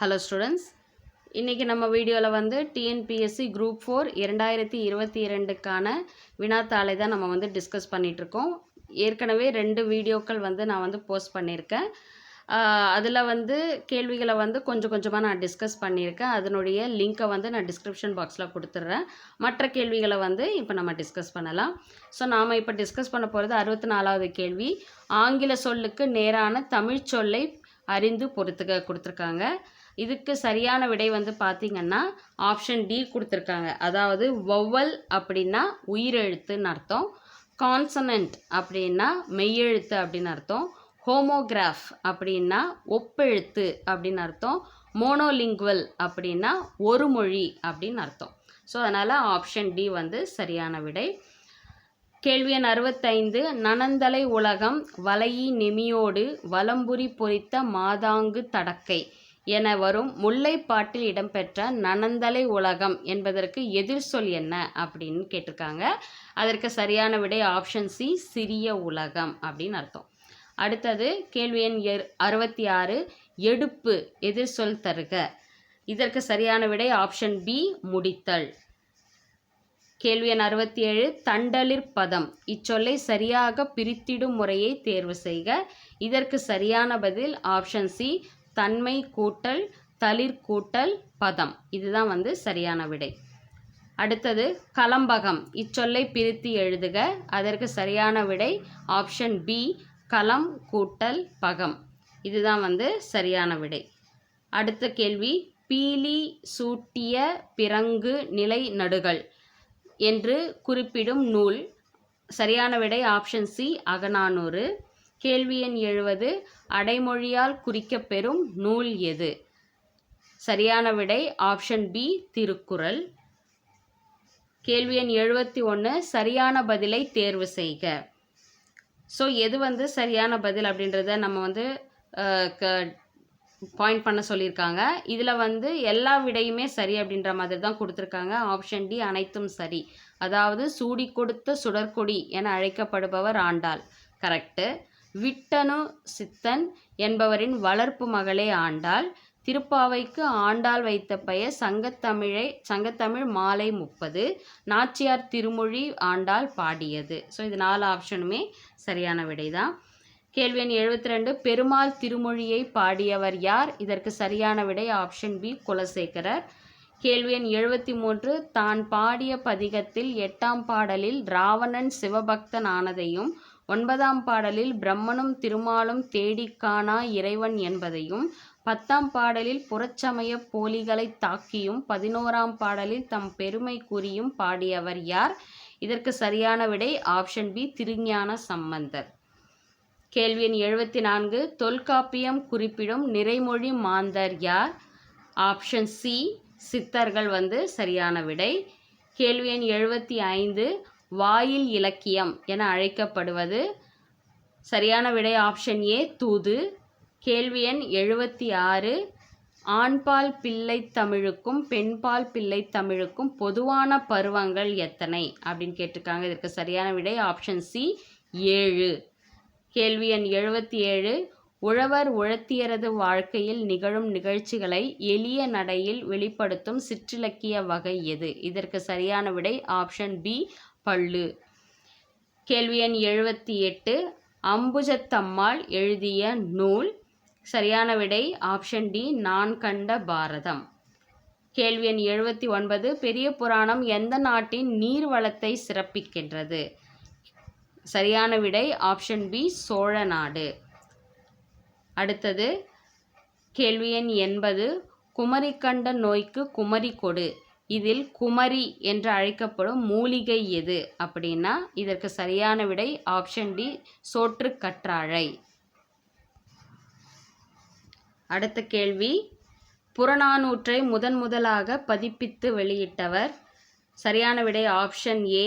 Hello students இன்றைக்கி நம்ம வீடியோவில் வந்து டிஎன்பிஎஸ்சி குரூப் ஃபோர் இரண்டாயிரத்தி இருபத்தி இரண்டுக்கான வினாத்தாளை தான் நம்ம வந்து டிஸ்கஸ் பண்ணிகிட்ருக்கோம் ஏற்கனவே ரெண்டு வீடியோக்கள் வந்து நான் வந்து போஸ்ட் பண்ணியிருக்கேன். அதில் வந்து கேள்விகளை வந்து கொஞ்சம் கொஞ்சமாக நான் டிஸ்கஸ் பண்ணியிருக்கேன். அதனுடைய லிங்க்கை வந்து நான் டிஸ்கிரிப்ஷன் பாக்ஸில் கொடுத்துட்றேன். மற்ற கேள்விகளை வந்து இப்போ நம்ம டிஸ்கஸ் பண்ணலாம். ஸோ நாம் இப்போ டிஸ்கஸ் பண்ண போகிறது அறுபத்தி நாலாவது கேள்வி. ஆங்கில சொல்லுக்கு நேரான தமிழ் சொல்லை அறிந்து பொறுத்துக்க கொடுத்துருக்காங்க. இதுக்கு சரியான விடை வந்து பார்த்திங்கன்னா ஆப்ஷன் டி கொடுத்துருக்காங்க. அதாவது வௌவல் அப்படின்னா உயிரெழுத்துன்னு அர்த்தம். கான்சனண்ட் அப்படின்னா மெய்யெழுத்து அப்படின்னு அர்த்தம். ஹோமோகிராஃப் அப்படின்னா ஒப்பெழுத்து அப்படின்னு அர்த்தம். மோனோலிங்குவல் அப்படின்னா ஒரு மொழி அப்படின்னு அர்த்தம். ஸோ அதனால் ஆப்ஷன் டி வந்து சரியான விடை. கேள்வி எண் அறுபத்தைந்து நனந்தலை உலகம் வலையி நெமியோடு வலம்புரி பொறித்த மாதாங்கு தடக்கை. என வரும் முல்லைப்பாட்டில் இடம்பெற்ற நனந்தலை உலகம் என்பதற்கு எதிர் சொல் என்ன அப்படின்னு கேட்டிருக்காங்க. அதற்கு சரியான விடை ஆப்ஷன் சி சிறிய உலகம் அப்படின்னு அர்த்தம். அடுத்தது கேள்வி எண் எர் அறுபத்தி ஆறு எடுப்பு எதிர் சொல் தருக. இதற்கு சரியான விடை ஆப்ஷன் பி முடித்தல். கேள்வி எண் அறுபத்தி ஏழு தண்டலிர் பதம். இச்சொல்லை சரியாக பிரித்திடும் முறையை தேர்வு செய்க. இதற்கு சரியான பதில் ஆப்ஷன் சி தன்மை கூட்டல் தளிர் கூட்டல் பதம். இதுதான் வந்து சரியான விடை. அடுத்தது கலம்பகம். இச்சொல்லை பிரித்து எழுதுக. அதற்கு சரியான விடை ஆப்ஷன் பி களம் கூட்டல் பகம். இதுதான் வந்து சரியான விடை. அடுத்த கேள்வி பீலி சூட்டிய பிறங்கு நிலை நடுகள் என்று குறிப்பிடும் நூல். சரியான விடை ஆப்ஷன் சி அகநானூறு. கேள்வி எண் எழுவது அடைமொழியால் குறிக்கப்பெறும் நூல் எது? சரியான விடை ஆப்ஷன் பி திருக்குறள். கேள்வி எண் எழுபத்தி ஒன்று சரியான பதிலை தேர்வு செய்க. ஸோ எது வந்து சரியான பதில் அப்படின்றத நம்ம வந்து பாயிண்ட் பண்ண சொல்லியிருக்காங்க. இதில் வந்து எல்லா விடையுமே சரி அப்படின்ற மாதிரி தான் கொடுத்துருக்காங்க. ஆப்ஷன் டி அனைத்தும் சரி. அதாவது சூடி கொடுத்த சுடற்கொடி என அழைக்கப்படுபவர் ஆண்டாள். கரெக்டு விட்டனு சித்தன் என்பவரின் வளர்ப்பு மகளே ஆண்டாள். திருப்பாவைக்கு ஆண்டாள் வைத்த பெயர் சங்கத்தமிழை சங்கத்தமிழ் மாலை முப்பது. நாச்சியார் திருமொழி ஆண்டாள் பாடியது. ஸோ இது நாலு ஆப்ஷனுமே சரியான விடை தான் கேள்வி எண் எழுபத்தி ரெண்டு பெருமாள் திருமொழியை பாடியவர் யார்? இதற்கு சரியான விடை ஆப்ஷன் பி குலசேகரர். கேள்வி எண் எழுபத்தி மூன்று தான் பாடிய பதிகத்தில் எட்டாம் பாடலில் ராவணன் சிவபக்தன் ஆனதையும் ஒன்பதாம் பாடலில் பிரம்மனும் திருமாலும் தேடிக்கானா இறைவன் என்பதையும் பத்தாம் பாடலில் புறச்சமய போலிகளை தாக்கியும் பதினோராம் பாடலில் தம் பெருமை கூறியும் பாடியவர் யார்? இதற்கு சரியான விடை ஆப்ஷன் பி திருஞான சம்பந்தர். கேள்வி எண் எழுபத்தி நான்கு தொல்காப்பியம் குறிப்பிடும் நிறைமொழி மாந்தர் யார்? ஆப்ஷன் சி சித்தர்கள் வந்து சரியான விடை. கேள்வி எண் எழுபத்தி ஐந்து வாயில் இலக்கியம் என அழைக்கப்படுவது. சரியான விடை ஆப்ஷன் ஏ தூது. கேள்வி எண் எழுபத்தி ஆறு. ஆண்பால் பிள்ளை தமிழுக்கும் பெண்பால் பிள்ளை தமிழுக்கும் பொதுவான பருவங்கள் எத்தனை? அப்படின்னு கேட்டிருக்காங்க. இதற்கு சரியான விடை ஆப்ஷன் சி ஏழு. கேள்வி எண் எழுபத்தி ஏழு. உழவர் உழத்தியரது வாழ்க்கையில் நிகழும் நிகழ்ச்சிகளை எளிய நடையில் வெளிப்படுத்தும் சிற்றிலக்கிய வகை எது? இதற்கு சரியான விடை ஆப்ஷன் பி பள்ளு கேள்வி எண் எழுபத்தி எட்டு. அம்புஜத்தம்மாள் எழுதிய நூல். சரியான விடை ஆப்ஷன் டி நான் கண்ட பாரதம். கேள்வி எண் எழுபத்தி ஒன்பது. பெரிய புராணம் எந்த நாட்டின் நீர்வளத்தை சிறப்பிக்கின்றது? சரியான விடை ஆப்ஷன் பி சோழ நாடு. அடுத்தது கேள்வி எண் எண்பது. குமரிக்கண்ட நோய்க்கு குமரி கொடு. இதில் குமரி என்று அழைக்கப்படும் மூலிகை எது அப்படின்னா இதற்கு சரியான விடை ஆப்ஷன் டி சோற்று கற்றாழை. அடுத்த கேள்வி. புறநானூற்றை முதன் முதலாக பதிப்பித்து வெளியிட்டவர். சரியான விடை ஆப்ஷன் ஏ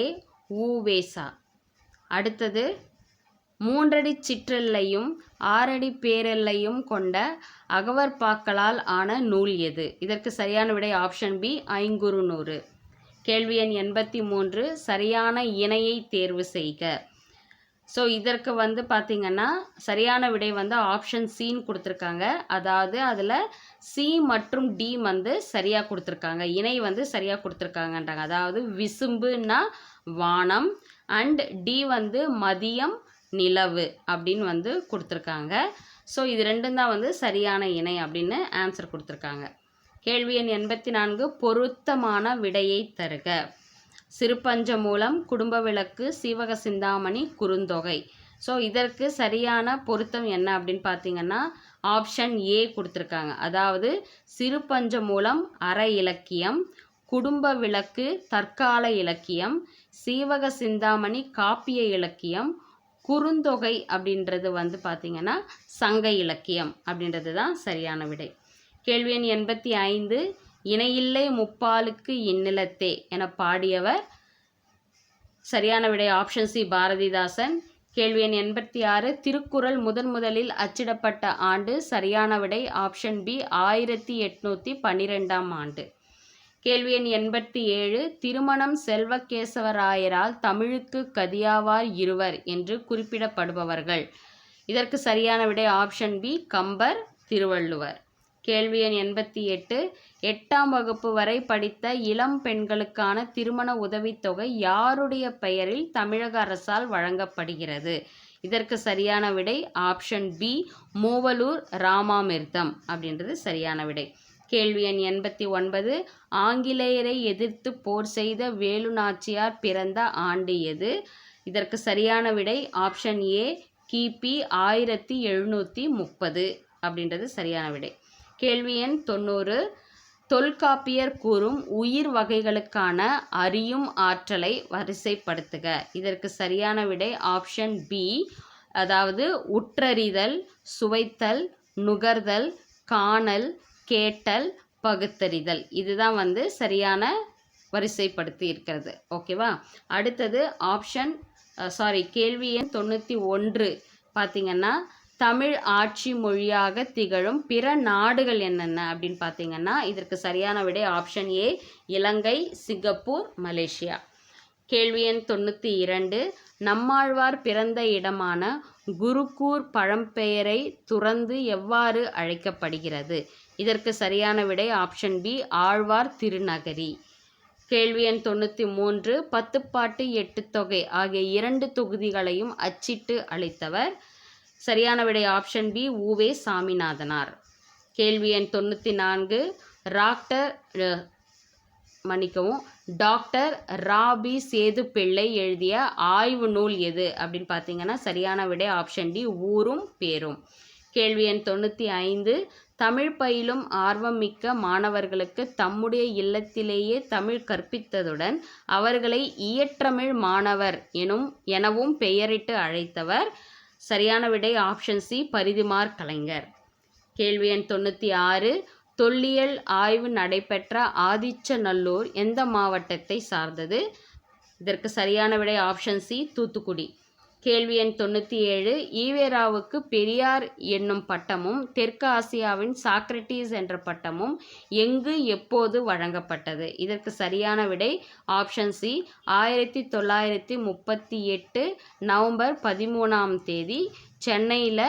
ஊவேசா அடுத்தது மூன்றடி சிற்றெல்லையும் ஆறடி பேரெல்லையும் கொண்ட அகவற்பாக்களால் ஆன நூல் எது? இதற்கு சரியான விடை ஆப்ஷன் பி ஐங்குறு நூறு கேள்வி எண் எண்பத்தி மூன்று சரியான இணையை தேர்வு செய்க. ஸோ இதற்கு வந்து பார்த்திங்கன்னா சரியான விடை வந்து ஆப்ஷன் சின்னு கொடுத்துருக்காங்க. அதாவது அதில் சி மற்றும் டி வந்து சரியாக கொடுத்துருக்காங்க. இணை வந்து சரியாக கொடுத்துருக்காங்கன்றாங்க. அதாவது விசும்புன்னா வானம் அண்ட் டி வந்து மதியம் நிலவு அப்படின்னு வந்து கொடுத்துருக்காங்க. ஸோ இது ரெண்டும் தான் வந்து சரியான இணை அப்படின்னு ஆன்சர் கொடுத்துருக்காங்க. கேள்வி எண் எண்பத்தி நான்கு பொருத்தமான விடையை தருக. சிறுபஞ்ச மூலம் குடும்ப விளக்கு சீவக சிந்தாமணி குறுந்தொகை. ஸோ இதற்கு சரியான பொருத்தம் என்ன அப்படின்னு பார்த்தீங்கன்னா ஆப்ஷன் ஏ கொடுத்துருக்காங்க. அதாவது சிறுபஞ்ச மூலம் அற இலக்கியம் குடும்ப விளக்கு தற்கால இலக்கியம் சீவக சிந்தாமணி காப்பிய இலக்கியம் குறுந்தொகை அப்படின்றது வந்து பார்த்திங்கன்னா சங்க இலக்கியம் அப்படின்றது தான் சரியான விடை. கேள்வி எண் எண்பத்தி ஐந்து இணையில்லை முப்பாலுக்கு இந்நிலத்தே என பாடியவர் சரியான விடை ஆப்ஷன் சி பாரதிதாசன். கேள்வி எண் எண்பத்தி ஆறு திருக்குறள் முதன் முதலில் அச்சிடப்பட்ட ஆண்டு சரியான விடை ஆப்ஷன் பி ஆயிரத்தி எட்நூற்றி பன்னிரெண்டாம் ஆண்டு. கேள்வி எண் எண்பத்தி ஏழு திருமணம் செல்வகேசவராயரால் தமிழுக்கு கதியாவார் இருவர் என்று குறிப்பிடப்படுபவர்கள். இதற்கு சரியான விடை ஆப்ஷன் பி கம்பர் திருவள்ளுவர். கேள்வி எண் எண்பத்தி எட்டு எட்டாம் வகுப்பு வரை படித்த இளம் பெண்களுக்கான திருமண உதவித்தொகை யாருடைய பெயரில் தமிழக அரசால் வழங்கப்படுகிறது? இதற்கு சரியான விடை ஆப்ஷன் பி மூவலூர் ராமாமிர்தம் அப்படின்றது சரியான விடை. கேள்வி எண் எண்பத்தி ஒன்பது. ஆங்கிலேயரை எதிர்த்து போர் செய்த வேலு நாச்சியார் பிறந்த ஆண்டு எது? இதற்கு சரியான விடை ஆப்ஷன் ஏ கிபி ஆயிரத்தி எழுநூற்றி முப்பது அப்படின்றது சரியான விடை. கேள்வி எண் தொண்ணூறு. தொல்காப்பியர் கூறும் உயிர் வகைகளுக்கான அறியும் ஆற்றலை வரிசைப்படுத்துக. இதற்கு சரியான விடை ஆப்ஷன் பி அதாவது உற்றறிதல் சுவைத்தல் நுகர்தல் காணல் கேட்டல் பகுத்தறிதல். இதுதான் வந்து சரியான வரிசைப்படுத்தி இருக்கிறது. ஓகேவா? அடுத்தது ஆப்ஷன் சாரி கேள்வி எண் தொண்ணூற்றி ஒன்று. பார்த்திங்கன்னா தமிழ் ஆட்சி மொழியாக திகழும் பிற நாடுகள் என்னென்ன அப்படின்னு பார்த்தீங்கன்னா இதற்கு சரியான விடை option A Ilangai Singapore Malaysia. கேள்வி எண் தொண்ணூற்றி இரண்டு. நம்மாழ்வார் பிறந்த இடமான குருக்கூர் பழம்பெயரை துறந்து எவ்வாறு அழைக்கப்படுகிறது? இதற்கு சரியான விடை ஆப்ஷன் பி ஆழ்வார் திருநகரி. கேள்வி எண் தொண்ணூற்றி மூன்று பத்துப்பாட்டு எட்டு தொகை ஆகிய இரண்டு தொகுதிகளையும் அச்சிட்டு அளித்தவர். சரியான விடை ஆப்ஷன் பி ஊவே சாமிநாதனார். கேள்வி எண் தொண்ணூற்றி நான்கு ராக்டர் மன்னிக்கவும் டாக்டர் ராபி சேது பிள்ளை எழுதிய ஆய்வு நூல் எது? அப்படின்னு பார்த்தீங்கன்னா சரியான விடை ஆப்ஷன் டி ஊரும் பேரும். கேள்வி எண் தொண்ணூற்றி ஐந்து தமிழ் பயிலும் ஆர்வம் மிக்க மாணவர்களுக்கு தம்முடைய இல்லத்திலேயே தமிழ் கற்பித்ததுடன் அவர்களை இயற்றமிழ் மாணவர் எனும் எனவும் பெயரிட்டு அழைத்தவர் சரியான விடை ஆப்ஷன் சி பரிதிமார் கலைஞர். கேள்வி எண் தொண்ணூற்றி ஆறு தொல்லியல் ஆய்வு நடைபெற்ற ஆதிச்சநல்லூர் எந்த மாவட்டத்தை சார்ந்தது? இதற்கு சரியான விடை ஆப்ஷன் சி தூத்துக்குடி. கேள்வி எண் தொண்ணூற்றி ஏழு ஈவேராவுக்கு பெரியார் என்னும் பட்டமும் தெற்கு ஆசியாவின் சாக்ரட்டிஸ் என்ற பட்டமும் எங்கு எப்போது வழங்கப்பட்டது? இதற்கு சரியான விடை ஆப்ஷன் சி ஆயிரத்தி தொள்ளாயிரத்தி முப்பத்தி எட்டு நவம்பர் பதிமூணாம் தேதி சென்னையில்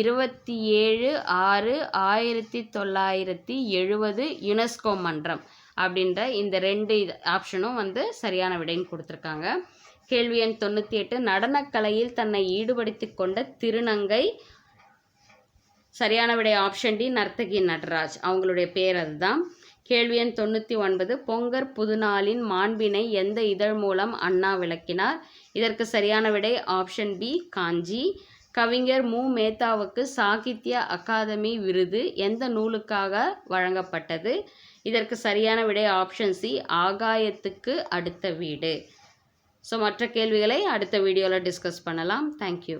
இருபத்தி ஏழு ஆறு ஆயிரத்தி தொள்ளாயிரத்தி எழுபது யுனெஸ்கோ மன்றம். அப்படின்ற இந்த ரெண்டு ஆப்ஷனும் வந்து சரியான விடைன்னு கொடுத்துருக்காங்க. கேள்வி எண் தொண்ணூற்றி எட்டு. நடனக்கலையில் தன்னை ஈடுபடுத்தி கொண்ட திருநங்கை. சரியான விடை ஆப்ஷன் டி நர்த்தகி நடராஜ். அவங்களுடைய பேர் அதுதான். கேள்வி எண் தொண்ணூற்றி ஒன்பது. பொங்கர் புதுநாளின் மாண்பினை எந்த இதழ் மூலம் அண்ணா விளக்கினார்? இதற்கு சரியான விடை ஆப்ஷன் பி காஞ்சி. கவிஞர் மு. மேத்தாவுக்கு சாகித்ய அகாதமி விருது எந்த நூலுக்காக வழங்கப்பட்டது? இதற்கு சரியான விடை ஆப்ஷன் சி ஆகாயத்துக்கு அடுத்த வீடு. ஸோ மற்ற கேள்விகளை அடுத்த வீடியோவில் டிஸ்கஸ் பண்ணலாம். தேங்க்யூ